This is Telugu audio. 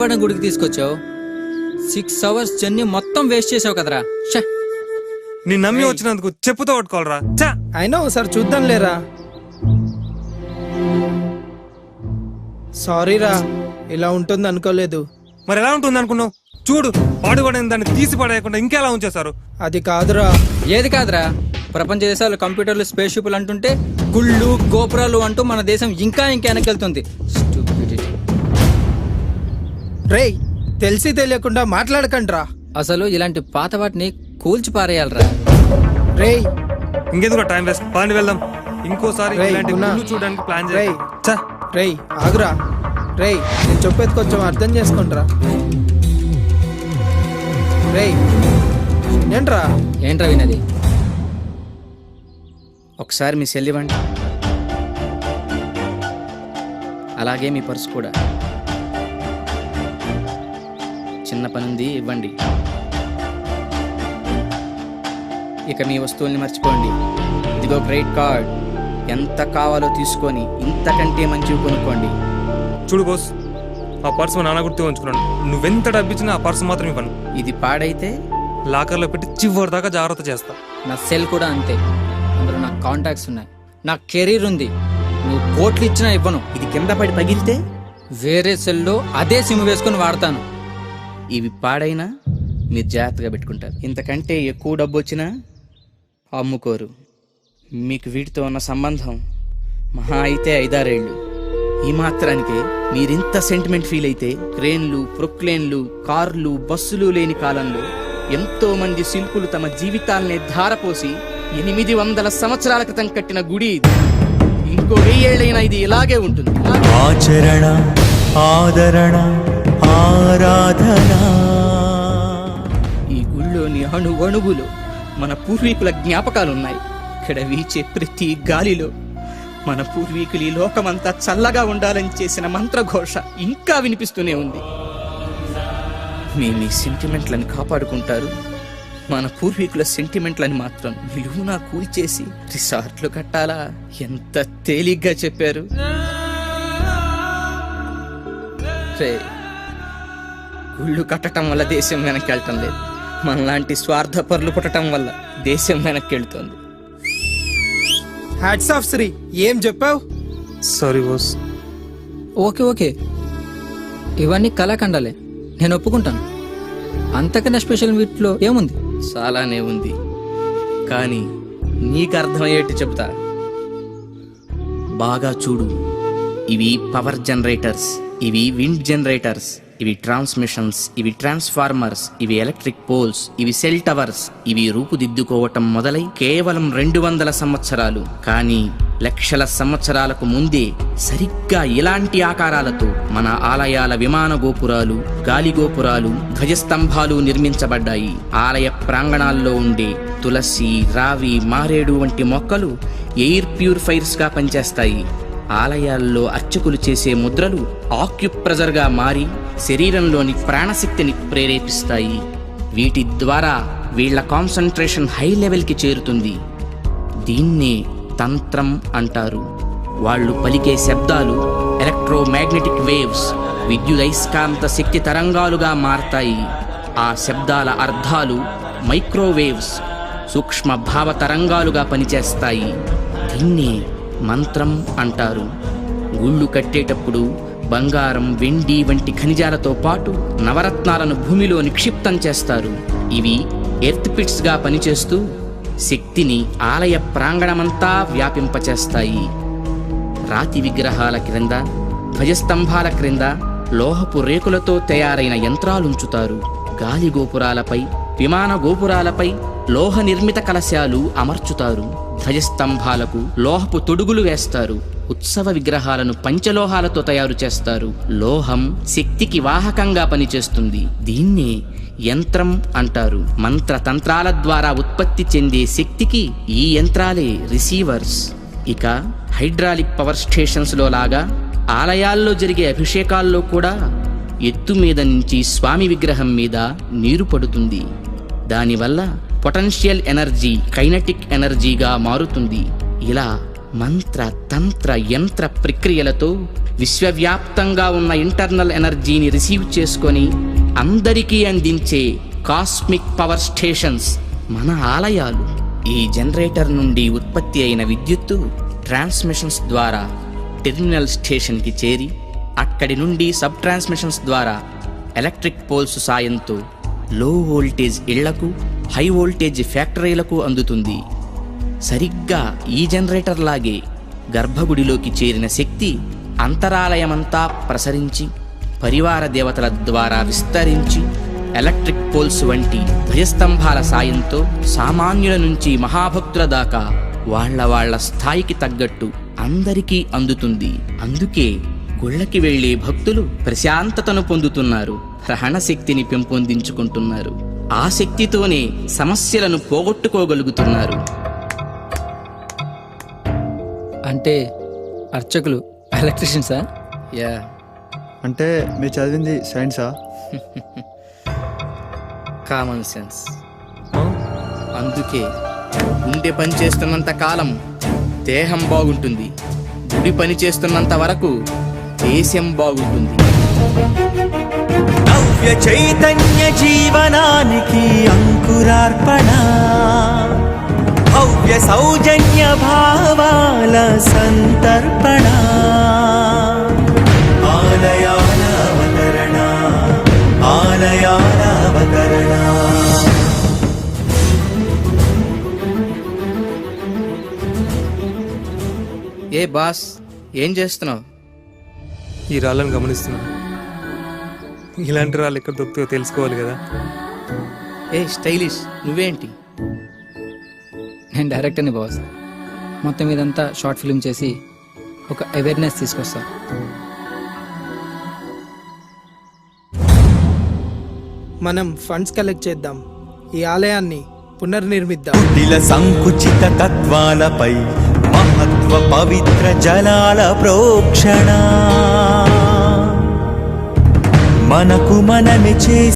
పడిన గుడికి తీసుకొచ్చావు. సిక్స్ అవర్స్ జర్నీ మొత్తం వేస్ట్ చేసావు కదరా. ఛే. నీ నమ్మి వచ్చినందుకు చెప్పుతో పట్టుకోవాలరా. చా అయినా ఒకసారి చూద్దాం లేరా సారీరా ఇలా ఉంటుంది అనుకోలేదు. మరి ఎలా ఉంటుంది అనుకున్నావు? చూడు పాడుపడిన దాన్ని తీసి పడేయకుండా ఇంకెలా ఉంచేశారు? అది కాదురా. ఏది కాదురా? ప్రపంచ దేశాలు కంప్యూటర్లు స్పేస్ షిప్లు అంటుంటే గుళ్ళు గోపురాలు అంటూ మన దేశం ఇంకా ఇంకా వెనకెళ్తుంది Stupidity. రేయ్ తెలిసి తెలియకుండా మాట్లాడకండ్రా. అసలు ఇలాంటి పాత వాటిని కూల్చి పారేయాలరా. రేయ్ ఇంకెందుకు టైం వేస్ట్? పని వెళ్దాం. ఇంకోసారి రేయ్, ఇలాంటి. గుళ్ళు చూడడానికి ప్లాన్ రేయ్. చేయి చా రేయ్ ఆగురా. రేయ్ నేను చెప్పేది కొంచెం అర్థం చేసుకుంట్రా. రేయ్ ఏంట్రా? ఏంట్రా వినది? ఒకసారి మీ సెల్ ఇవ్వండి అలాగే మీ పర్సు కూడా. చిన్న పని ఉంది ఇవ్వండి. ఇక మీ వస్తువుల్ని మర్చిపోండి. ఇదిగో క్రెడిట్ కార్డ్. ఎంత కావాలో తీసుకొని ఇంతకంటే మంచివి కొనుక్కోండి. చూడు బోస్ ఆ పర్స్ మా నాన్న గుర్తు ఉంచుకున్నాను నువ్వెంత డబ్బిచ్చినా ఆ పర్స్ మాత్రం ఇవ్వను. ఇది పాడైతే? లాకర్లో పెట్టి చివరి దాకా జాగ్రత్త చేస్తా. నా సెల్ కూడా అంతే. అందులో నాకు కాంటాక్ట్స్ ఉన్నాయి. నా కెరీర్ ఉంది. నువ్వు కోట్లు ఇచ్చినా ఇవ్వను. ఇది కింద పడి పగిలితే? వేరే సెల్లో అదే సిమ్ వేసుకొని వాడతాను. ఇవి పాడైనా మీరు జాగ్రత్తగా పెట్టుకుంటారు. ఇంతకంటే ఎక్కువ డబ్బు వచ్చినా అమ్ముకోరు. మీకు వీటితో ఉన్న సంబంధం మహా అయితే ఐదారేళ్ళు. ఈ మాత్రానికే మీరింత సెంటిమెంట్ ఫీల్ అయితే క్రేన్లు ప్రొక్లేన్లు కార్లు బస్సులు లేని కాలంలో ఎంతో మంది శిల్పులు తమ జీవితాల్ని ధారపోసి ఎనిమిది వందల సంవత్సరాల క్రితం కట్టిన గుడి ఇది. ఇంకో వెయ్యేళ్ళైనా ఇది ఇలాగే ఉంటుంది. ఆచరణ ఆదరణ ఆరాధన. ఈ గుళ్ళోని అణువణువులో మన పూర్వీకుల జ్ఞాపకాలు ఉన్నాయి ఇక్కడ వీచే ప్రతి గాలిలో మన పూర్వీకులు ఈ లోకమంతా చల్లగా ఉండాలని చేసిన మంత్రఘోష ఇంకా వినిపిస్తూనే ఉంది. మీ మీ సెంటిమెంట్లను కాపాడుకుంటారు. మన పూర్వీకుల సెంటిమెంట్లని మాత్రం నిలువునా కూల్చేసి రిసార్ట్లు కట్టాలా? ఎంత తేలిగ్గా చెప్పారు. రే గుళ్ళు కట్టడం వల్ల దేశం వెనక్కి వెళ్ళటం లేదు మనలాంటి స్వార్థపరులు పుట్టడం వల్ల దేశం వెనక్కి వెళ్తుంది హ్యాట్స్ ఆఫ్ శ్రీ ఏం చెప్పావు? Sorry boss okay okay. ఇవన్నీ కళాఖండాలే. నేను ఒప్పుకుంటాను. అంతకన్నా స్పెషల్ వీటిలో ఏముంది? చాలానే ఉంది. కానీ నీకు అర్థమయ్యేట్టు చెప్తా బాగా చూడు. ఇవి పవర్ జనరేటర్స్. ఇవి విండ్ జనరేటర్స్. ఇవి ట్రాన్స్మిషన్స్ ఇవి ట్రాన్స్ఫార్మర్స్ ఇవి ఎలక్ట్రిక్ పోల్స్ ఇవి సెల్ టవర్స్ ఇవి రూపుదిద్దుకోవటం మొదలై కేవలం రెండు వందల సంవత్సరాలు. కానీ లక్షల సంవత్సరాలకు ముందే సరిగ్గా ఇలాంటి ఆకారాలతో మన ఆలయాల విమాన గోపురాలు గాలి గోపురాలు ధ్వజస్తంభాలు నిర్మించబడ్డాయి. ఆలయ ప్రాంగణాల్లో ఉండే తులసి రావి మారేడు వంటి మొక్కలు ఎయిర్ ప్యూరిఫైర్స్గా పనిచేస్తాయి. ఆలయాల్లో అర్చకులు చేసే ముద్రలు ఆక్యుప్రెజర్గా మారి శరీరంలోని ప్రాణశక్తిని ప్రేరేపిస్తాయి. వీటి ద్వారా వీళ్ళ కాన్సన్ట్రేషన్ హై లెవెల్కి చేరుతుంది. దీన్నే తంత్రం అంటారు. వాళ్ళు పలికే శబ్దాలు ఎలక్ట్రోమాగ్నెటిక్ వేవ్స్ విద్యుదైస్కాంత శక్తి తరంగాలుగా మారతాయి. ఆ శబ్దాల అర్థాలు మైక్రోవేవ్స్ సూక్ష్మ భావ తరంగాలుగా పనిచేస్తాయి. దీన్నే మంత్రం అంటారు. గుళ్ళు కట్టేటప్పుడు బంగారం వెండి వంటి ఖనిజాలతో పాటు నవరత్నాలను భూమిలో నిక్షిప్తం చేస్తారు. ఇవి ఎర్త్ పిట్స్గా పనిచేస్తూ శక్తిని ఆలయ ప్రాంగణమంతా వ్యాపింపచేస్తాయి. రాతి విగ్రహాల క్రింద ధ్వజస్తంభాల క్రింద లోహపు రేకులతో తయారైన యంత్రాలుంచుతారు. గాలి గోపురాలపై విమాన గోపురాలపై లోహ నిర్మిత కలశాలు అమర్చుతారు. ధ్వజస్తంభాలకు లోహపు తొడుగులు వేస్తారు. ఉత్సవ విగ్రహాలను పంచలోహాలతో తయారు చేస్తారు. లోహం శక్తికి వాహకంగా పనిచేస్తుంది. దీన్నే యంత్రం అంటారు. మంత్ర తంత్రాల ద్వారా ఉత్పత్తి చెందే శక్తికి ఈ యంత్రాలే రిసీవర్స్. ఇక హైడ్రాలిక్ పవర్ స్టేషన్స్లో లాగా ఆలయాల్లో జరిగే అభిషేకాల్లో కూడా ఎత్తు మీద నుంచి స్వామి విగ్రహం మీద నీరు పడుతుంది. దానివల్ల పొటెన్షియల్ ఎనర్జీ కైనటిక్ ఎనర్జీగా మారుతుంది. ఇలా మంత్ర తంత్ర యంత్ర ప్రక్రియలతో విశ్వవ్యాప్తంగా ఉన్న ఇంటర్నల్ ఎనర్జీని రిసీవ్ చేసుకొని అందరికీ అందించే కాస్మిక్ పవర్ స్టేషన్స్ మన ఆలయాలు. ఈ జనరేటర్ నుండి ఉత్పత్తి అయిన విద్యుత్తు ట్రాన్స్మిషన్స్ ద్వారా టెర్మినల్ స్టేషన్కి చేరి అక్కడి నుండి సబ్ ట్రాన్స్మిషన్స్ ద్వారా ఎలక్ట్రిక్ పోల్స్ సాయంతో లో వోల్టేజ్ ఇళ్ళకు హై వోల్టేజ్ ఫ్యాక్టరీలకు అందుతుంది. సరిగ్గా ఈ జనరేటర్ లాగే గర్భగుడిలోకి చేరిన శక్తి అంతరాలయమంతా ప్రసరించి పరివార దేవతల ద్వారా విస్తరించి ఎలక్ట్రిక్ పోల్స్ వంటి ధ్వజస్తంభాల సాయంతో సామాన్యుల నుంచి మహాభక్తుల దాకా వాళ్ళ వాళ్ళ స్థాయికి తగ్గట్టు అందరికీ అందుతుంది. అందుకే గుళ్ళకి వెళ్ళే భక్తులు ప్రశాంతతను పొందుతున్నారు గ్రహణ శక్తిని పెంపొందించుకుంటున్నారు. ఆ శక్తితోనే సమస్యలను పోగొట్టుకోగలుగుతున్నారు. అంటే అర్చకులు ఎలక్ట్రిషియన్సా? యా. అంటే మీరు చదివింది సైన్సా? Common sense. అందుకే గుండె పని చేస్తున్నంత కాలం దేహం బాగుంటుంది. గుడి పని చేస్తున్నంత వరకు దేశం బాగుంటుంది. నవ్య చైతన్య జీవనానికి అంకురార్పణ. భవ్య సౌజన్య భావాల సంతర్పణ. ఆలయాల అవతరణ ఆలయాల అవతరణ. ఏ బాస్ ఏం చేస్తున్నావు? ఈ రాళ్ళను గమనిస్తున్నాను. ఇలాంటి రాళ్ళు ఎక్కడ దొరుకుతాయో తెలుసుకోవాలి కదా. ఏ స్టైలిష్ నువ్వేంటి? నేను డైరెక్టర్ని బాస్ మొత్తం ఇదంతా షార్ట్ ఫిల్మ్ చేసి ఒక అవేర్నెస్ తీసుకొస్తా. మనం ఫండ్స్ కలెక్ట్ చేద్దాం. ఈ ఆలయాన్ని పునర్నిర్మిద్దాం. కుటిల సంకుచిత తత్వాలపై మహత్వ పవిత్ర జలాల ప్రోక్షణ. మనకు మనమే చేసి